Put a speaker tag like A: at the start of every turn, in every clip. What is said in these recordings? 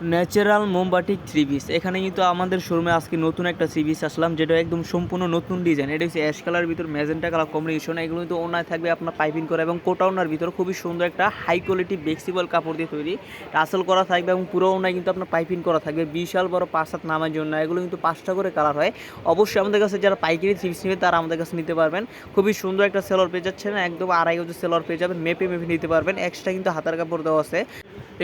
A: Natural মোমবাটিক three piece এখানে কিন্তু আমাদের শোরুমে আজকে নতুন একটা থ্রি পিস আসলাম, যেটা একদম সম্পূর্ণ নতুন ডিজাইন এটা হচ্ছে অ্যাশ কালার ভিতর ম্যাজেন্টা কালার কম্বিনেশন এগুলো কিন্তু ওনায় থাকবে আপনার পাইপিং করা এবং কোটা ওনার ভিতর খুবই সুন্দর একটা হাই কোয়ালিটি ফ্লেক্সিবল কাপড় দিয়ে তৈরি। টাসেল করা থাকবে এবং পুরো ওনায় কিন্তু আপনার পাইপিং করা থাকবে। বিশাল বড় পাঁচ সাত নামের জন্য। এগুলো কিন্তু পাঁচটা করে কালার হয়। অবশ্যই আমাদের কাছে যারা পাইকারি থ্রি পিস নেবে, তারা আমাদের কাছে নিতে পারবেন। খুবই সুন্দর একটা সেলর পেয়ে যাচ্ছেন। একদম আড়াই গজ সেলর পেয়ে যাবেন। মেপে মেপে নিতে পারবেন। এক্সট্রা কিন্তু হাতার কাপড় দেওয়া আছে।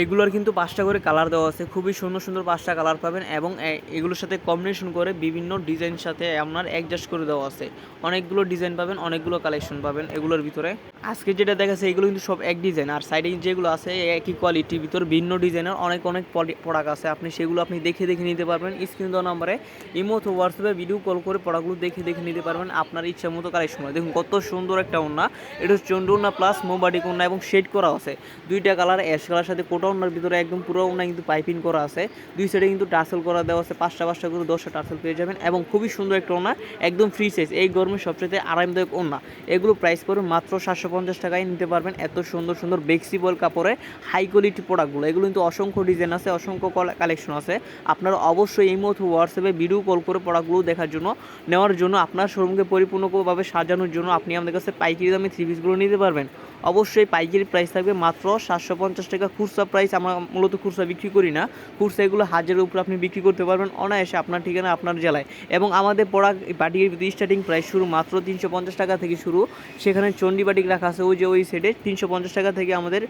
A: এগুলোর কিন্তু পাঁচটা করে কালার দেওয়া আছে। খুবই সুন্দর সুন্দর পাঁচটা কালার পাবেন এবং এগুলোর সাথে কম্বিনেশন করে বিভিন্ন ডিজাইন সাথে আপনার অ্যাডজাস্ট করে দেওয়া আছে। অনেকগুলো ডিজাইন পাবেন, অনেকগুলো কালেকশন পাবেন এগুলোর ভিতরে। আজকে যেটা দেখাচ্ছে, এগুলো কিন্তু সব এক ডিজাইন আর সাইডে যেগুলো আছে, একই কোয়ালিটির ভিতর ভিন্ন ডিজাইনের অনেক অনেক প্রোডাক্ট আছে। আপনি সেগুলো আপনি দেখে দেখে নিতে পারবেন। স্ক্রিন দেওয়া নাম্বারে ইমো হোয়াটসঅ্যাপে ভিডিও কল করে প্রোডাক্টগুলো দেখে দেখে নিতে পারবেন। আপনার ইচ্ছা মতো কালেকশন হয় দেখুন, কত সুন্দর একটা ওন্না এটা হচ্ছে চন্ডু ওন্না প্লাস মোবাডিক ওন্না এবং শেড করা আছে। দুইটা কালার অ্যাশ কালার সাথে কোটা ওন্নার ভিতরে একদম পুরো ওন্না কিন্তু পাইপিং করা আছে। দুই সাইডে কিন্তু টার্সেল করা দেওয়া আছে। পাঁচটা পাঁচটা করে দশটা টার্সেল পেয়ে যাবেন এবং খুবই সুন্দর একটা ওন্না একদম ফ্রি সাইজ এই গরমের সবচেয়ে আরামদায়ক ওন্না এগুলো প্রাইস পড়বে মাত্র সাতশো পঞ্চাশ টাকায় নিতে পারবেন এত সুন্দর সুন্দর বেক্সিবল কাপড়ে হাই কোয়ালিটি প্রোডাক্টগুলো এগুলো কিন্তু অসংখ্য ডিজাইন আছে, অসংখ্য কালেকশন আছে। আপনারা অবশ্যই এই মতো হোয়াটসঅ্যাপে ভিডিও কল করে প্রোডাক্টগুলো দেখার জন্য, নেওয়ার জন্য, আপনার শোরুমকে পরিপূর্ণভাবে সাজানোর জন্য আপনি আমাদের কাছে পাইকারি দামে থ্রি পিসগুলো নিতে পারবেন। অবশ্যই পাইকারি প্রাইস থাকবে মাত্র সাতশো পঞ্চাশ টাকা। খুচরা প্রাইস আমরা মূলত খুচরা বিক্রি করি না। খুচরা এগুলো হাজারের উপরে আপনি বিক্রি করতে পারবেন অনায়াসে আপনার ঠিকানা আপনার জেলায়। এবং আমাদের প্রোডাক্ট বাটিকের স্টার্টিং প্রাইস শুরু মাত্র তিনশো পঞ্চাশ টাকা থেকে শুরু। সেখানে চণ্ডী বাটিক রাখা আছে ওই যে ওই সেটে তিনশো পঞ্চাশ টাকা থেকে আমাদের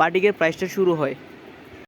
A: বাটিকের প্রাইসটা শুরু হয়।